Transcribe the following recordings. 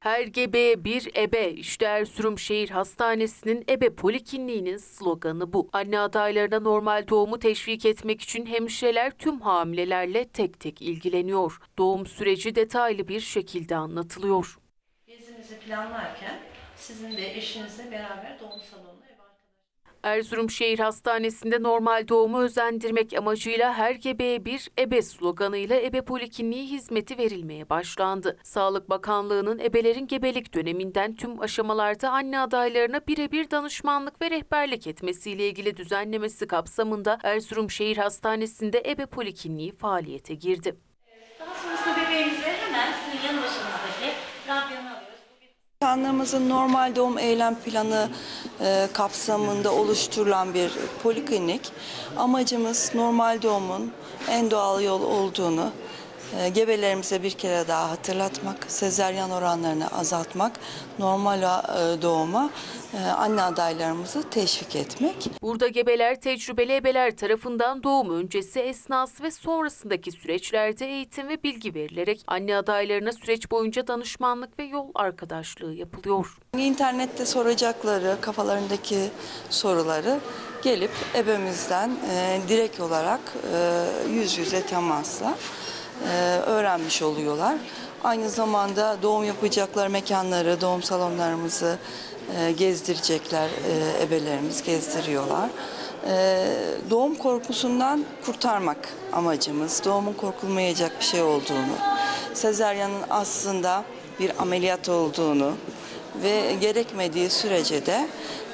Her gebeye bir ebe. İşte Erzurum Şehir Hastanesi'nin ebe polikliniğinin sloganı bu. Anne adaylarına normal doğumu teşvik etmek için hemşireler tüm hamilelerle tek tek ilgileniyor. Doğum süreci detaylı bir şekilde anlatılıyor. Gezinizi planlarken sizin de eşinizle beraber doğum salonuna Erzurum Şehir Hastanesi'nde normal doğumu özendirmek amacıyla her gebeye bir ebe sloganıyla ebe polikliniği hizmeti verilmeye başlandı. Sağlık Bakanlığı'nın ebelerin gebelik döneminden tüm aşamalarda anne adaylarına birebir danışmanlık ve rehberlik etmesiyle ilgili düzenlemesi kapsamında Erzurum Şehir Hastanesi'nde ebe polikliniği faaliyete girdi. Daha sonrasında bebeğimizi hemen sizin Bakanlığımızın normal doğum eylem planı e, kapsamında oluşturulan bir poliklinik. Amacımız normal doğumun en doğal yol olduğunu gebelerimize bir kere daha hatırlatmak, sezeryan oranlarını azaltmak, normal e, doğuma e, anne adaylarımızı teşvik etmek. Burada gebeler tecrübeli ebeler tarafından doğum öncesi, esnası ve sonrasındaki süreçlerde eğitim ve bilgi verilerek anne adaylarına süreç boyunca danışmanlık ve yol arkadaşlığı yapılıyor. İnternette soracakları, kafalarındaki soruları gelip ebemizden e, direkt olarak e, yüz yüze temasla öğrenmiş oluyorlar. Aynı zamanda doğum yapacakları mekanları, doğum salonlarımızı e, gezdirecekler, e, ebelerimiz gezdiriyorlar. E, doğum korkusundan kurtarmak amacımız, doğumun korkulmayacak bir şey olduğunu, sezaryanın aslında bir ameliyat olduğunu, ve gerekmediği sürece de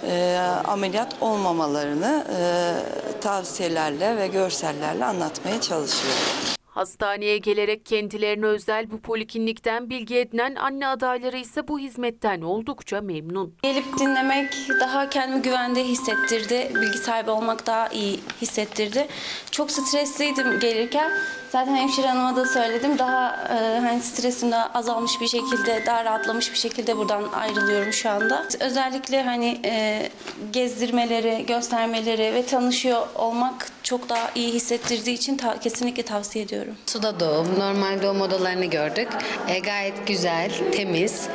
e, ameliyat olmamalarını e, tavsiyelerle ve görsellerle anlatmaya çalışıyorum. Hastaneye gelerek kendilerine özel bu poliklinikten bilgi edinen anne adayları ise bu hizmetten oldukça memnun. Gelip dinlemek daha kendimi güvende hissettirdi. Bilgi sahibi olmak daha iyi hissettirdi. Çok stresliydim gelirken. Zaten hemşire hanıma da söyledim. Daha e, hani stresim daha azalmış bir şekilde, daha rahatlamış bir şekilde buradan ayrılıyorum şu anda. Özellikle hani e, gezdirmeleri, göstermeleri ve tanışıyor olmak çok daha iyi hissettirdiği için ta- kesinlikle tavsiye ediyorum. Suda doğum, normal doğum odalarını gördük. E, gayet güzel, temiz,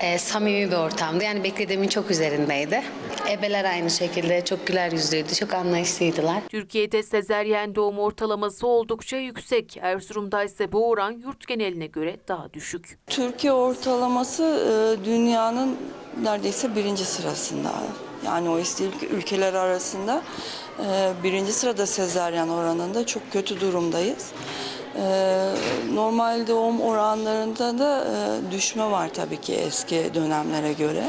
e, samimi bir ortamdı. Yani beklediğimin çok üzerindeydi. Ebeler aynı şekilde çok güler yüzlüydü, çok anlayışlıydılar. Türkiye'de sezeryen doğum ortalaması oldukça yüksek. Erzurum'da ise bu oran yurt geneline göre daha düşük. Türkiye ortalaması e, dünyanın neredeyse birinci sırasında. Yani o ülkeler arasında e, birinci sırada sezaryen oranında çok kötü durumdayız. E, normal doğum oranlarında da e, düşme var tabii ki eski dönemlere göre.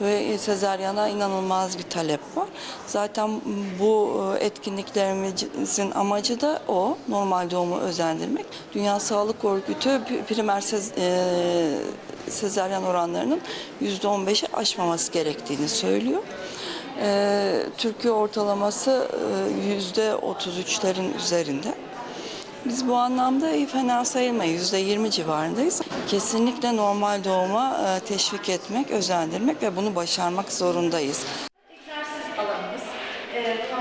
Ve sezaryana inanılmaz bir talep var. Zaten bu e, etkinliklerimizin amacı da o, normal doğumu özendirmek. Dünya Sağlık Örgütü primer sez, e, sezaryen oranlarının %15'i aşmaması gerektiğini söylüyor. E, Türkiye ortalaması e, %33'lerin üzerinde. Biz bu anlamda iyi fena sayılmayız. Yüzde yirmi civarındayız. Kesinlikle normal doğuma e, teşvik etmek, özendirmek ve bunu başarmak zorundayız. egzersiz alanımız. E.